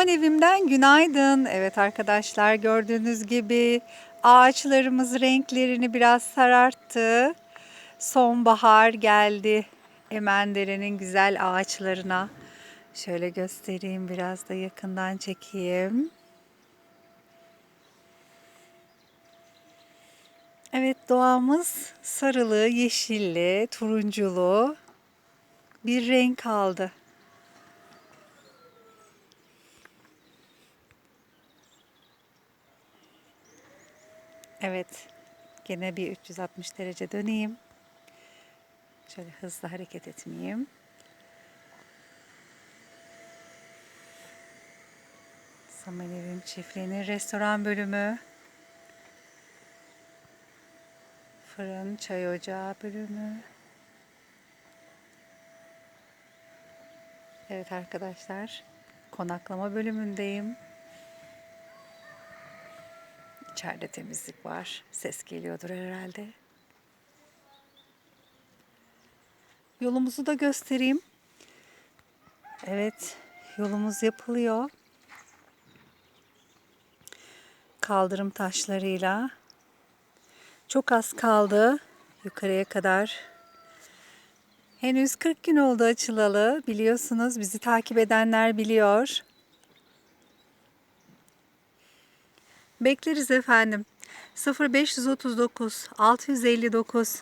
Aman evimden günaydın. Evet arkadaşlar gördüğünüz gibi ağaçlarımız renklerini biraz sararttı. Sonbahar geldi Emendere'nin güzel ağaçlarına. Şöyle göstereyim biraz da yakından çekeyim. Evet doğamız sarılı, yeşilli, turunculu bir renk aldı. Evet. Gene bir 360 derece döneyim. Şöyle hızlı hareket etmeyeyim. Saman Evim Çiftliği'nin restoran bölümü. Fırın, çay ocağı bölümü. Evet arkadaşlar, konaklama bölümündeyim. İçeride temizlik var. Ses geliyordur herhalde. Yolumuzu da göstereyim. Evet, yolumuz yapılıyor. Kaldırım taşlarıyla. Çok az kaldı yukarıya kadar. Henüz 40 gün oldu açılalı. Biliyorsunuz bizi takip edenler biliyor. Bekleriz efendim. 0539 659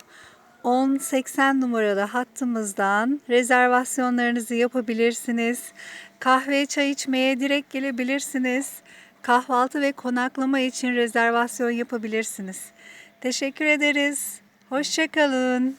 1080 numaralı hattımızdan rezervasyonlarınızı yapabilirsiniz. Kahve, çay içmeye direkt gelebilirsiniz. Kahvaltı ve konaklama için rezervasyon yapabilirsiniz. Teşekkür ederiz. Hoşçakalın.